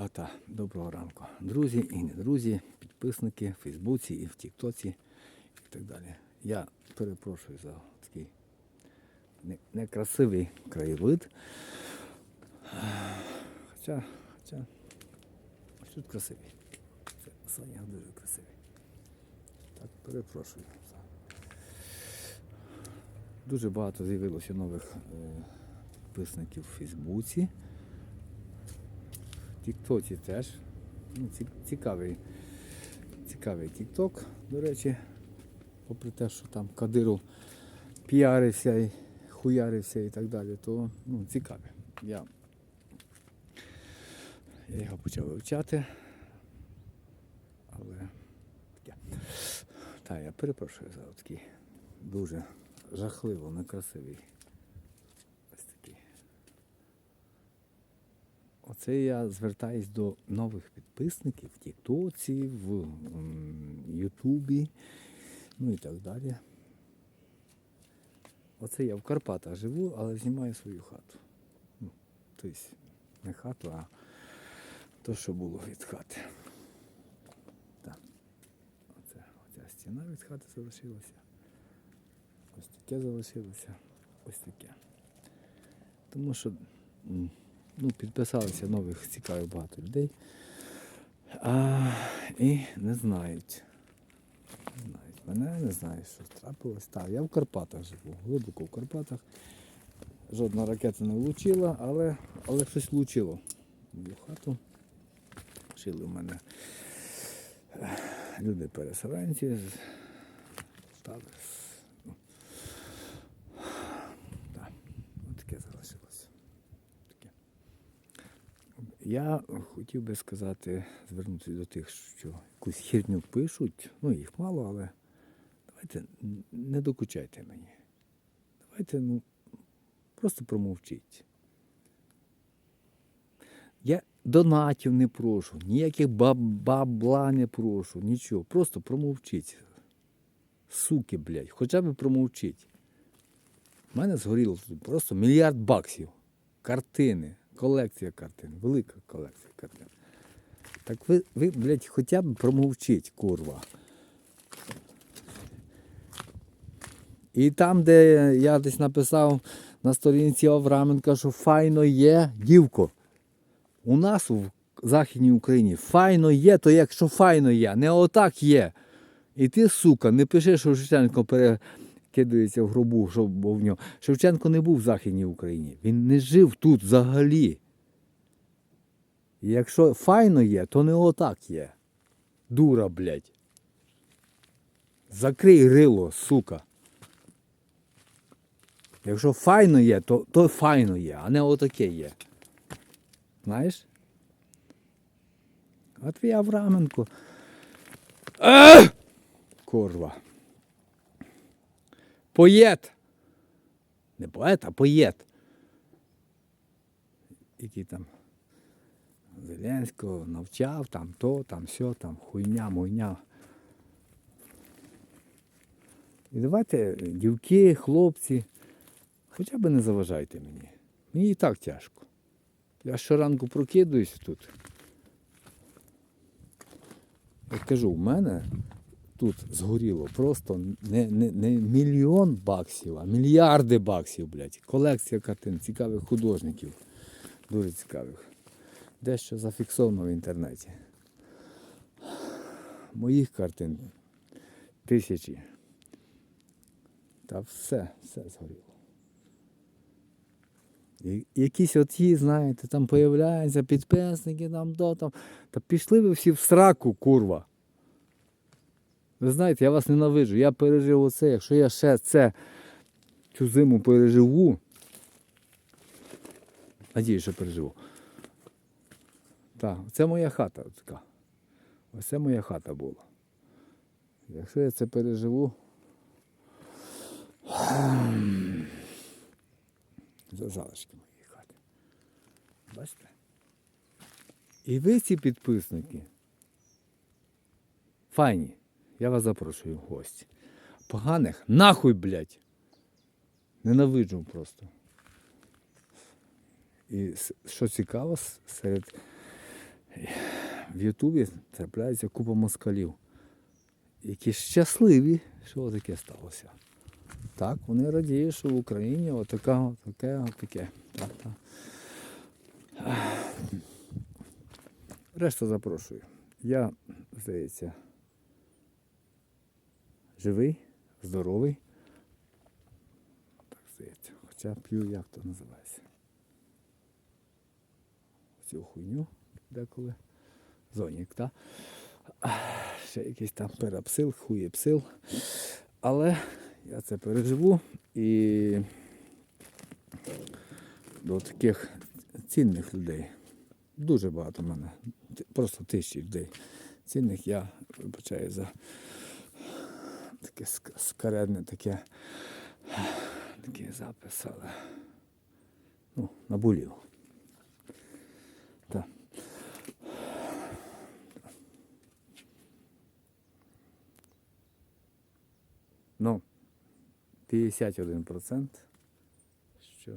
Ота, доброго ранку. Друзі і не друзі, підписники в Фейсбуці і в Тіктоці і так далі. Я перепрошую за такий некрасивий краєвид. Хоча, хоча тут красивий. Саня дуже красивий. Так, перепрошую. Дуже багато з'явилося нових е, підписників в Фейсбуці. Тіктоці теж. Ну, цікавий, цікавий Тікток, до речі, попри те, що там Кадиров піарився і хуярився і так далі, то ну, цікавий. Я, я його почав вивчати. Але таке. Так, я перепрошую за такий дуже жахливо некрасивий. Ось такий. Оце я звертаюсь до нових підписників в Тіктоці, в Ютубі, ну і так далі. Оце я в Карпатах живу, але знімаю свою хату. Ну, тобто не хату, а то, що було від хати. Так. Оце, оця стіна від хати залишилася. Ось таке залишилося. Ось таке. Тому що ну, підписалися нових цікавих багато людей. А, і не знають. Не знають мене, не знають, що трапилось. Так, я в Карпатах живу, глибоко в Карпатах. Жодна ракета не влучила, але, але щось влучило. Мою хату. Жили в мене е, люди-переселенці. так, от таке залишилося. Таке. Я хотів би сказати, звернутися до тих, що якусь херню пишуть, ну їх мало, але давайте не докучайте мені. Давайте ну, просто промовчіть. Я донатів не прошу, ніяких баб- бабла не прошу, нічого. Просто промовчіть. Суки, блядь, хоча б промовчіть. У мене згоріло тут просто мільярд баксів. Картини, колекція картин, велика колекція картин. Так ви, ви блядь, хоча б промовчіть, курва. І там, де я десь написав на сторінці Авраменка, що файно є, дівко. У нас в Західній Україні файно є, то якщо файно є, не отак є. І ти, сука, не пиши, що Шевченко перекидається в гробу, що був в нього. Шевченко не був в Західній Україні. Він не жив тут взагалі. Якщо файно є, то не отак є. Дура, блядь. Закрий рило, сука. Якщо файно є, то, то файно є, а не отаке є. Знаєш? А твій Авраменко. Корва. Поєт. Не поет, а поєт. Який там Зеленського навчав, там то, там все, там хуйня, муйня. І давайте, дівки, хлопці, хоча б не заважайте мені. Мені і так тяжко. Я щоранку прокидуюсь тут. Я кажу, в мене тут згоріло просто не, не, не мільйон баксів, а мільярди баксів, блядь. Колекція картин, цікавих художників. Дуже цікавих. Дещо зафіксовано в інтернеті. Моїх картин тисячі. Та все, все згоріло. І якісь оті, знаєте, там появляються підписники, там то там. Та пішли ви всі в сраку, курва. Ви знаєте, я вас ненавиджу. Я пережив оце. Якщо я ще це цю зиму переживу. Надію, що переживу. Так, це моя хата така. Ось моя хата була. Якщо я це переживу. Це залишки моєї хати. Бачите? І ви ці підписники. Файні. Я вас запрошую в гості. Поганих нахуй, блядь. Ненавиджу просто. І що цікаво, серед В Ютубі трапляється купа москалів, які щасливі, що таке сталося. Так, вони радіють, що в Україні отака, таке, отаке. Так, так. Решта запрошую. Я, здається, живий, здоровий. Так здається. Хоча п'ю, як то називається. Цю хуйню деколи. Зонік, так? Ще якийсь там перапсил, хуєпсил. Але я це переживу і до таких цінних людей. Дуже багато в мене. Просто тисячі людей. Цінних я вибачаю за таке скаредне таке такий запис, але ну, наболів. та Ну, 51%, що